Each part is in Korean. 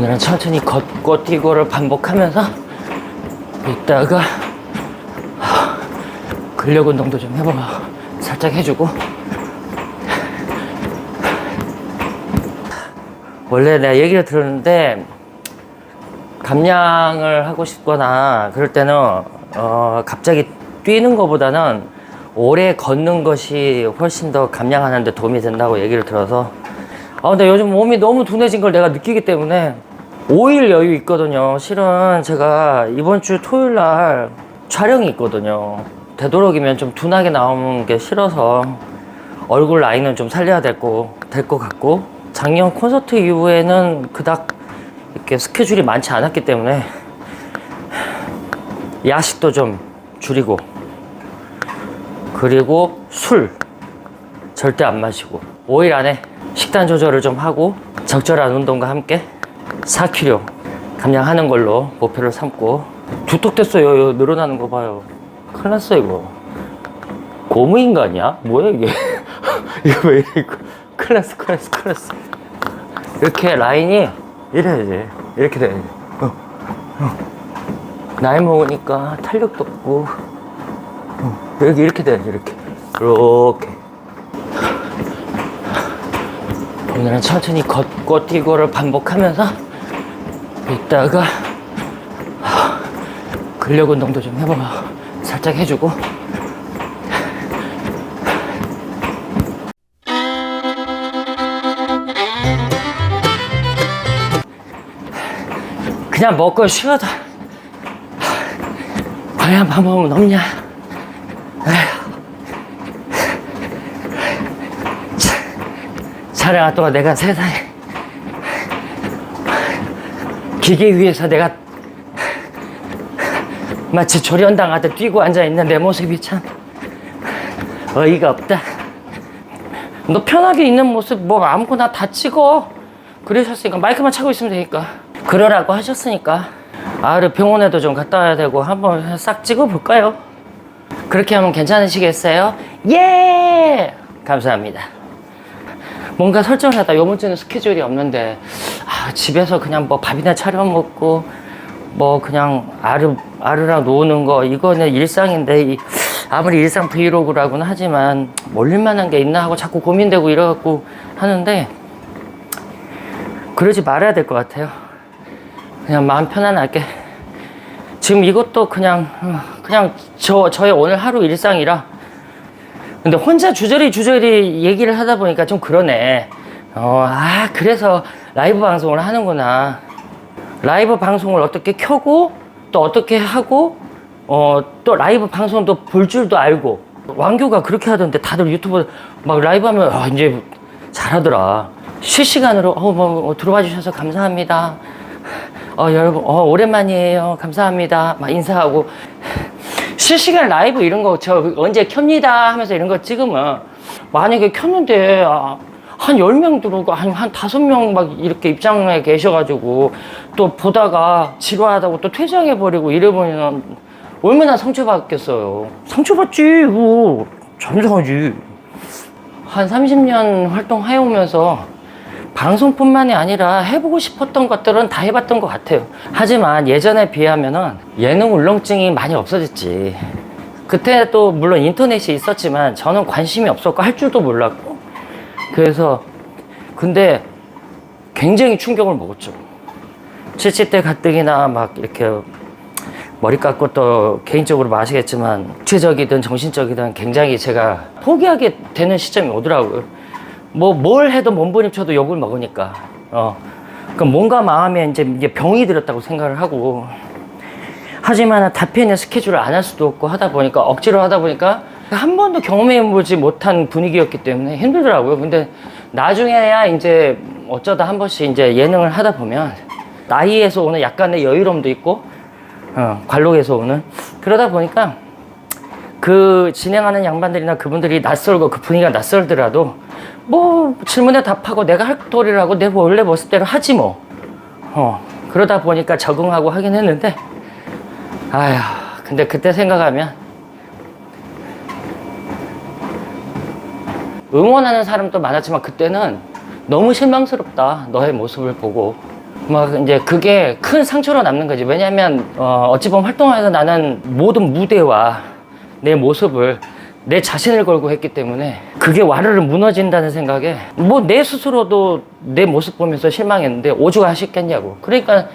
오늘은 천천히 걷고 뛰고를 반복하면서 이따가 하, 근력 운동도 좀 해보고 살짝 해주고. 원래 내가 얘기를 들었는데 감량을 하고 싶거나 그럴 때는 어, 갑자기 뛰는 것보다는 오래 걷는 것이 훨씬 더 감량하는 데 도움이 된다고 얘기를 들어서. 아 근데 요즘 몸이 너무 둔해진 걸 내가 느끼기 때문에 5일 여유 있거든요. 실은 제가 이번 주 토요일 날 촬영이 있거든요. 되도록이면 좀 둔하게 나오는 게 싫어서 얼굴 라인은 좀 살려야 될 거 될 것 같고 작년 콘서트 이후에는 그닥 이렇게 스케줄이 많지 않았기 때문에 야식도 좀 줄이고 그리고 술 절대 안 마시고 5일 안에 식단 조절을 좀 하고 적절한 운동과 함께 4kg 감량하는 걸로 목표를 삼고. 두턱 됐어요. 이거 늘어나는 거 봐요. 큰일 났어 이거. 고무인간이야? 뭐야 이게? 이거 왜 이래? 큰일 났어 큰일 났어 큰일 났어. 이렇게 라인이 이래야지 이렇게 돼야지 어, 어. 나이 먹으니까 탄력도 없고. 어, 여기 이렇게 돼야지 이렇게. 이렇게. 오늘은 천천히 걷고 뛰고를 반복하면서 하, 근력 운동도 좀 해보고 살짝 해주고. 그냥 먹고 쉬어도 과연 방법은 없냐? 촬영할 동안 내가 세상에 기계 위에서 내가 마치 조련당하듯 뛰고 앉아있는 내 모습이 참 어이가 없다 너 편하게 있는 모습 뭐 아무거나 다 찍어 그러셨으니까 마이크만 차고 있으면 되니까 그러라고 하셨으니까 아를 병원에도 좀 갔다 와야 되고 한번 싹 찍어볼까요? 그렇게 하면 괜찮으시겠어요? 예! 감사합니다 뭔가 설정을 하다 요번 주는 스케줄이 없는데 아, 집에서 그냥 뭐 밥이나 차려 먹고 뭐 그냥 아르 아르랑 노는 거 이거는 일상인데 이- 아무리 일상 브이로그라고는 하지만 올릴만한 게 있나 하고 자꾸 고민되고 이래갖고 하는데 그러지 말아야 될 것 같아요. 그냥 마음 편안하게 지금 이것도 그냥 어, 그냥 저 저의 오늘 하루 일상이라 근데 혼자 주저리 주저리 얘기를 하다 보니까 좀 그러네. 어, 아, 그래서 라이브 방송을 하는구나. 라이브 방송을 어떻게 켜고 또 어떻게 하고 어, 또 라이브 방송도 볼 줄도 알고 왕규가 그렇게 하던데 다들 유튜브 막 라이브 하면 아, 이제 잘하더라. 실시간으로 어, 뭐, 어, 들어와 주셔서 감사합니다. 어, 여러분, 어, 오랜만이에요. 감사합니다. 막 인사하고. 실시간 라이브 이런 거 저 언제 켭니다 하면서 이런 거 찍으면 만약에 켰는데 아, 한 10명 들어오고 한, 한 5명 막 이렇게 입장에 계셔가지고 또 보다가 지루하다고 또 퇴장해버리고 이래버리면 얼마나 상처받겠어요. 상처받지, 이거. 잠상하지. 한 30년 활동해오면서 방송뿐만이 아니라 해보고 싶었던 것들은 다 해봤던 것 같아요. 하지만 예전에 비하면은 예능 울렁증이 많이 없어졌지. 그때 또 물론 인터넷이 있었지만 저는 관심이 없었고 할 줄도 몰랐고. 그래서 근데 굉장히 충격을 먹었죠. 70대 가뜩이나 막 이렇게 머리 깎고 또 개인적으로 마시겠지만 육체적이든 정신적이든 굉장히 제가 포기하게 되는 시점이 오더라고요. 뭐 뭘 해도 몸부림쳐도 욕을 먹으니까 어 그럼 뭔가 마음에 이제 병이 들었다고 생각을 하고 하지만 답변의 스케줄을 안 할 수도 없고 하다 보니까 억지로 하다 보니까 한 번도 경험해보지 못한 분위기였기 때문에 힘들더라고요. 근데 나중에야 이제 어쩌다 한 번씩 이제 예능을 하다 보면 나이에서 오는 약간의 여유로움도 있고 어, 관록에서 오는 그러다 보니까 그 진행하는 양반들이나 그분들이 낯설고 그 분위기가 낯설더라도 뭐 질문에 답하고 내가 할 도리를 하고 내 원래 모습대로 하지 뭐. 어, 그러다 보니까 적응하고 하긴 했는데 아휴 근데 그때 생각하면 응원하는 사람도 많았지만 그때는 너무 실망스럽다 너의 모습을 보고 막 이제 그게 큰 상처로 남는 거지. 왜냐면 어, 어찌 보면 활동하면서 나는 모든 무대와 내 모습을 내 자신을 걸고 했기 때문에 그게 와르르 무너진다는 생각에 뭐 내 스스로도 내 모습 보면서 실망했는데 오죽 하셨겠냐고. 그러니까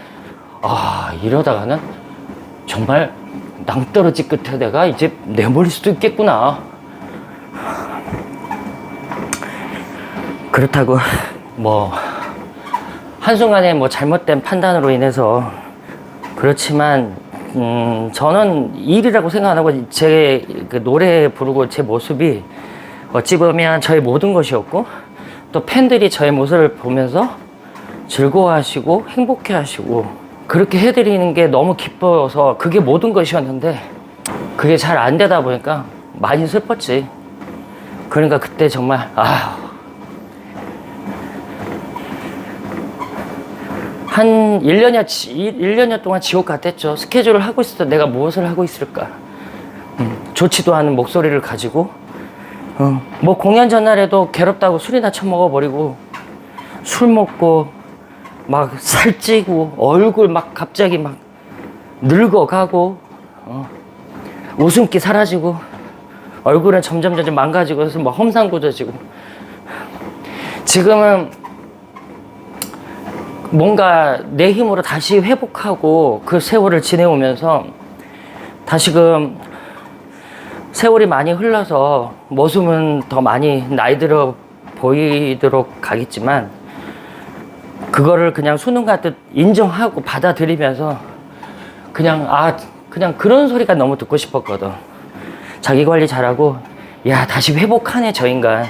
아 이러다가는 정말 낭떠러지 끝에 내가 이제 내몰릴 수도 있겠구나. 그렇다고 뭐 한순간에 뭐 잘못된 판단으로 인해서 그렇지만 음 저는 일이라고 생각 안 하고 제 그 노래 부르고 제 모습이 어찌 보면 저의 모든 것이었고 또 팬들이 저의 모습을 보면서 즐거워하시고 행복해하시고 그렇게 해드리는 게 너무 기뻐서 그게 모든 것이었는데 그게 잘 안 되다 보니까 많이 슬펐지. 그러니까 그때 정말 아 한 1년여, 1년여 동안 지옥 같았죠. 스케줄을 하고 때 내가 무엇을 하고 있을까. 음, 좋지도 않은 목소리를 가지고, 어, 뭐 공연 전날에도 괴롭다고 술이나 처먹어버리고, 술 먹고, 막 살찌고, 얼굴 막 갑자기 막 늙어가고, 어, 웃음기 사라지고, 얼굴은 점점 점점 망가지고, 막 험상궂어지고. 지금은 뭔가 내 힘으로 다시 회복하고 그 세월을 지내오면서 다시금 세월이 많이 흘러서 모습은 더 많이 나이 들어 보이도록 가겠지만 그거를 그냥 수능 같듯 인정하고 받아들이면서 그냥 아 그냥 그런 소리가 너무 듣고 싶었거든. 자기 관리 잘하고 야 다시 회복하네 저 인간.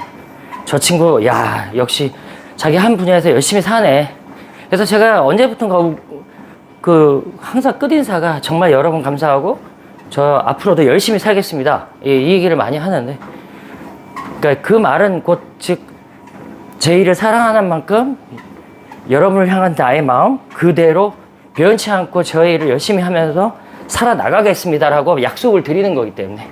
저 친구 야 역시 자기 한 분야에서 열심히 사네 그래서 제가 언제부턴가 그 항상 끝인사가 정말 여러분 감사하고 저 앞으로도 열심히 살겠습니다. 이, 이 얘기를 많이 하는데 그러니까 그 말은 곧 즉 제 일을 사랑하는 만큼 여러분을 향한 나의 마음 그대로 변치 않고 저의 일을 열심히 하면서 살아나가겠습니다라고 약속을 드리는 거기 때문에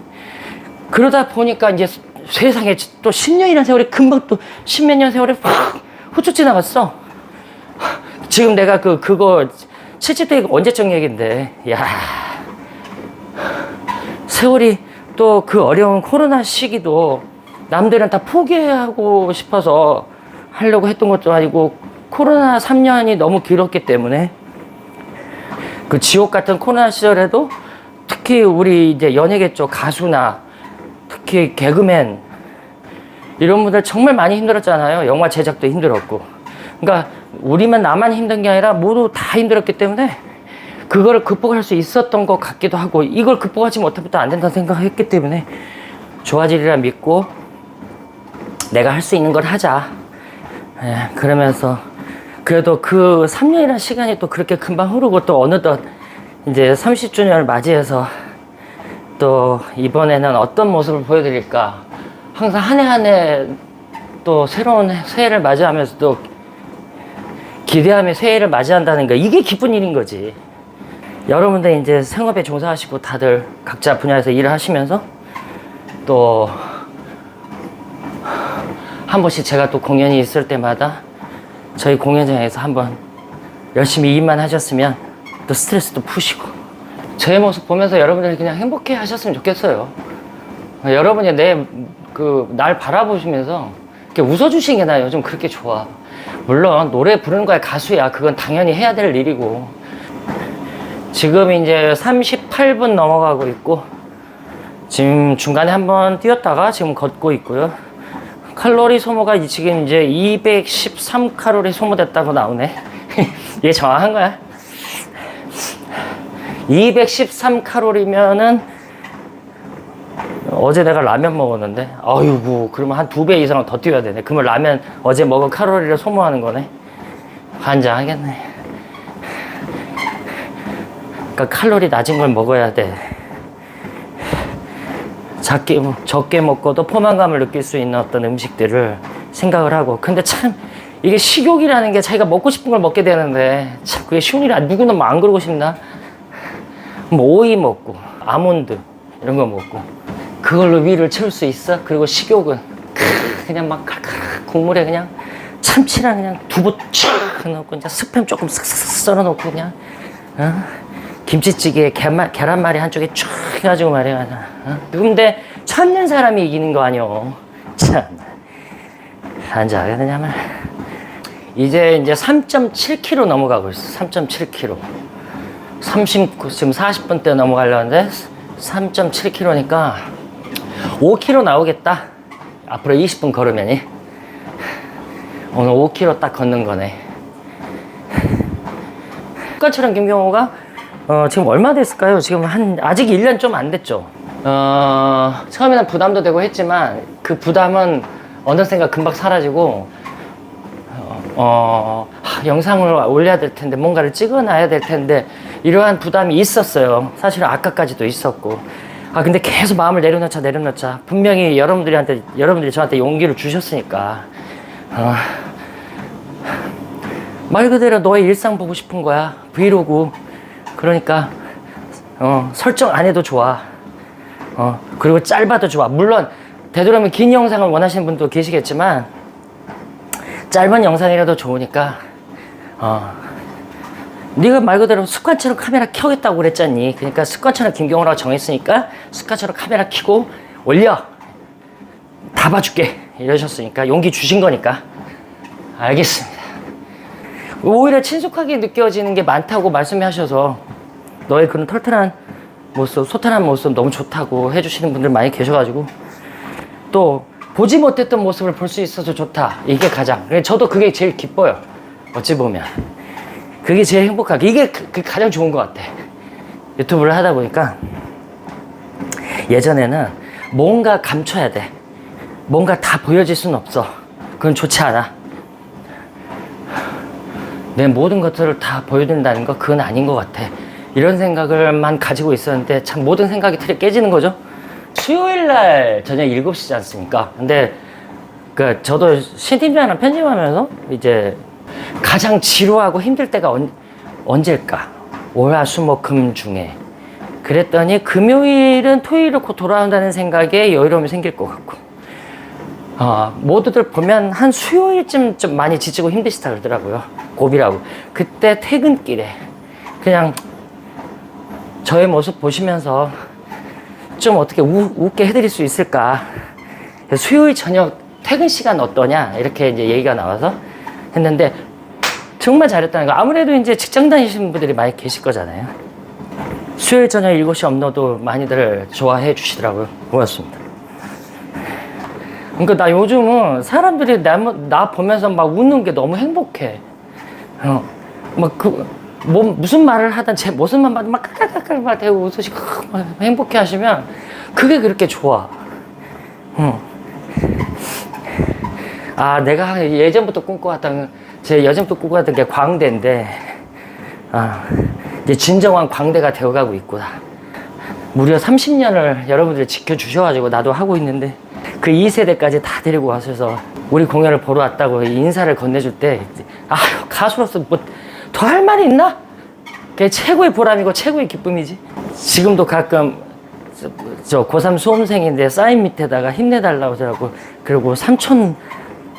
그러다 보니까 이제 세상에 또 10년이라는 세월이 금방 또 십몇 년 세월이 확 후추 지나갔어. 지금 내가 그 그거 70대 언제적 얘긴데 야 세월이 또 그 어려운 코로나 시기도 남들은 다 포기하고 싶어서 하려고 했던 것도 아니고 코로나 3년이 너무 길었기 때문에 그 지옥 같은 코로나 시절에도 특히 우리 이제 연예계 쪽 가수나 특히 개그맨 이런 분들 정말 많이 힘들었잖아요. 영화 제작도 힘들었고. 그러니까 우리만 나만 힘든 게 아니라 모두 다 힘들었기 때문에 그거를 극복할 수 있었던 것 같기도 하고 이걸 극복하지 못하면 또 안 된다는 생각했기 때문에 좋아지리라 믿고 내가 할 수 있는 걸 하자. 예, 그러면서 그래도 그 3년이라는 시간이 또 그렇게 금방 흐르고 또 어느덧 이제 30주년을 맞이해서 또 이번에는 어떤 모습을 보여드릴까. 항상 한 해 한 해 또 새로운 새해를 맞이하면서 또 기대하며 새해를 맞이한다는 거 이게 기쁜 일인 거지. 여러분들 이제 생업에 종사하시고 다들 각자 분야에서 일을 하시면서 또 한 번씩 제가 또 공연이 있을 때마다 저희 공연장에서 한번 열심히 일만 하셨으면 또 스트레스도 푸시고 제 모습 보면서 여러분들이 그냥 행복해 하셨으면 좋겠어요. 여러분이 내 그 날 바라보시면서 이렇게 웃어주시는 게 나 요즘 그렇게 좋아. 물론 노래 부르는 거야 가수야. 그건 당연히 해야 될 일이고. 지금 이제 38분 넘어가고 있고 지금 중간에 한번 뛰었다가 지금 걷고 있고요. 칼로리 소모가 지금 이제 213 칼로리 소모됐다고 나오네. 얘 정확한 거야. 213 칼로리면은 어제 내가 라면 먹었는데 아이고 그러면 한 두 배 이상은 더 뛰어야 되네. 그러면 라면 어제 먹은 칼로리를 소모하는 거네. 환장하겠네. 그러니까 칼로리 낮은 걸 먹어야 돼. 작게 적게 먹고도 포만감을 느낄 수 있는 어떤 음식들을 생각을 하고 근데 참 이게 식욕이라는 게 자기가 먹고 싶은 걸 먹게 되는데 참 그게 쉬운 일이 아니 누구는 뭐안 그러고 싶나 뭐 오이 먹고 아몬드 이런 거 먹고 그걸로 위를 채울 수 있어? 그리고 식욕은 크, 그냥 막 국물에 그냥 참치랑 그냥 두부 촥 넣고 이제 스팸 조금 쓱쓱 썰어 놓고 그냥 어? 김치찌개에 계란, 계란말이 한쪽에 쫙 해가지고 말이야 어? 근데 참는 사람이 이기는 거 아니오. 참. 앉아 그냐면 이제 이제 3.7kg 넘어가고 있어. 3.7kg 30 지금 40분대 넘어가려는데 3.7kg니까 5kg 나오겠다 앞으로 20분 걸으면이 오늘 5km 딱 걷는 거네. 국가처럼 김경호가 어, 지금 얼마 됐을까요? 지금 한 아직 1년 좀 안 됐죠. 어, 처음에는 부담도 되고 했지만 그 부담은 어느샌가 금방 사라지고 어, 어, 하, 영상을 올려야 될 텐데 뭔가를 찍어놔야 될 텐데 이러한 부담이 있었어요. 사실은 아까까지도 있었고. 아 근데 계속 마음을 내려놓자 내려놓자. 분명히 여러분들한테 여러분들이 저한테 용기를 주셨으니까. 어, 말 그대로 너의 일상 보고 싶은 거야. 브이로그. 그러니까 어, 설정 안 해도 좋아. 어, 그리고 짧아도 좋아. 물론 되도록이면 긴 영상을 원하시는 분도 계시겠지만 짧은 영상이라도 좋으니까 어, 네가 말 그대로 습관처럼 카메라 켜겠다고 그랬잖니. 그러니까 습관처럼 김경호라고 정했으니까 습관처럼 카메라 켜고 올려. 다 봐줄게. 이러셨으니까 용기 주신 거니까. 알겠습니다. 오히려 친숙하게 느껴지는 게 많다고 말씀하셔서 너의 그런 털털한 모습 소탈한 모습 너무 좋다고 해주시는 분들 많이 계셔가지고 또 보지 못했던 모습을 볼 수 있어서 좋다. 이게 가장. 저도 그게 제일 기뻐요. 어찌 보면 그게 제일 행복하게 이게 그, 그 가장 좋은 것 같아. 유튜브를 하다 보니까 예전에는 뭔가 감춰야 돼. 뭔가 다 보여질 수는 없어. 그건 좋지 않아. 내 모든 것들을 다 보여준다는 거 그건 아닌 것 같아. 이런 생각을만 가지고 있었는데 참 모든 생각이 틀에 깨지는 거죠. 수요일 날 저녁 7시지 않습니까? 근데 그 저도 신팀장이랑 편집하면서 이제 가장 지루하고 힘들 때가 언, 언제일까? 월화수목금 중에. 그랬더니 금요일은 토요일을 곧 돌아온다는 생각에 여유로움이 생길 것 같고. 어, 모두들 보면 한 수요일쯤 좀 많이 지치고 힘드시다 그러더라고요. 고비라고. 그때 퇴근길에 그냥 저의 모습 보시면서 좀 어떻게 우, 웃게 해드릴 수 있을까. 수요일 저녁 퇴근 시간 어떠냐? 이렇게 이제 얘기가 나와서 했는데 정말 잘했다는 거. 아무래도 이제 직장 다니시는 분들이 많이 계실 거잖아요. 수요일 저녁 7시 업로드 많이들 좋아해 주시더라고요. 고맙습니다. 그러니까 나 요즘은 사람들이 나, 나 보면서 막 웃는 게 너무 행복해. 어, 막 그, 뭐, 무슨 말을 하든 제 모습만 봐도 막 까까까까 막 대고 웃으시고 막 행복해 하시면 그게 그렇게 좋아. 어. 아, 내가 예전부터 꿈꿔왔던, 제 예전부터 꿈꿔왔던 게 광대인데, 아, 이제 진정한 광대가 되어가고 있구나. 무려 30년을 여러분들이 지켜주셔가지고 나도 하고 있는데, 그 2세대까지 다 데리고 와셔서 우리 공연을 보러 왔다고 인사를 건네줄 때, 아, 가수로서 뭐 더 할 말이 있나? 그게 최고의 보람이고 최고의 기쁨이지. 지금도 가끔 저, 저 고3 수험생인데 사인 밑에다가 힘내달라고 하더라고. 그리고 삼촌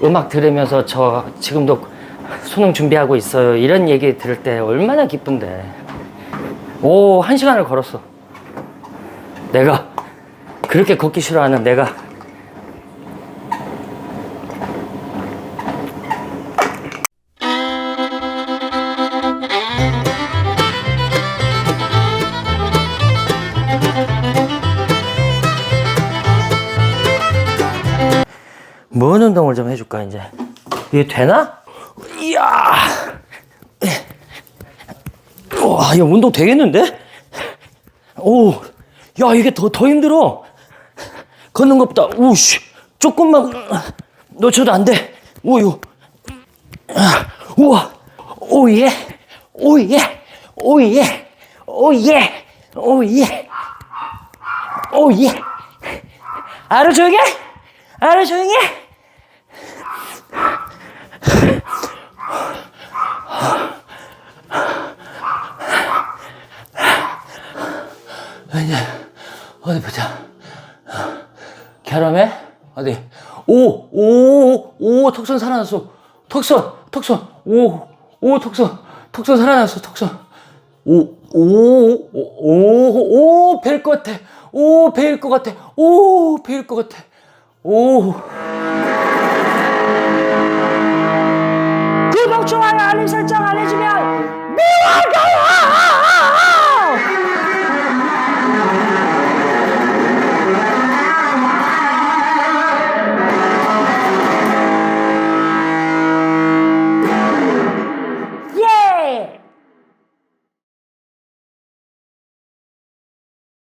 음악 들으면서 저 지금도 수능 준비하고 있어요. 이런 얘기 들을 때 얼마나 기쁜데. 오, 한 시간을 걸었어. 내가 그렇게 걷기 싫어하는 내가 뭔 운동을 좀 해줄까 이제 이게 되나? 이야. 와 이거 운동 되겠는데? 오 야 이게 더 더 힘들어. 걷는 것보다 우씨 조금만 놓쳐도 안 돼. 오유 우와 오예 오예 오예 오예 오예 오예. 알아 조용해? 알아 조용해 이제 어디 보자. 결함해? 어디? 오, 오, 오, 턱선 살아났어. 턱선, 턱선. 오, 오, 턱선. 턱선 살아났어, 턱선. 오, 오, 오, 오, 오, 벨것 같아. 오, 벨것 같아. 오, 벨것 같아. 오.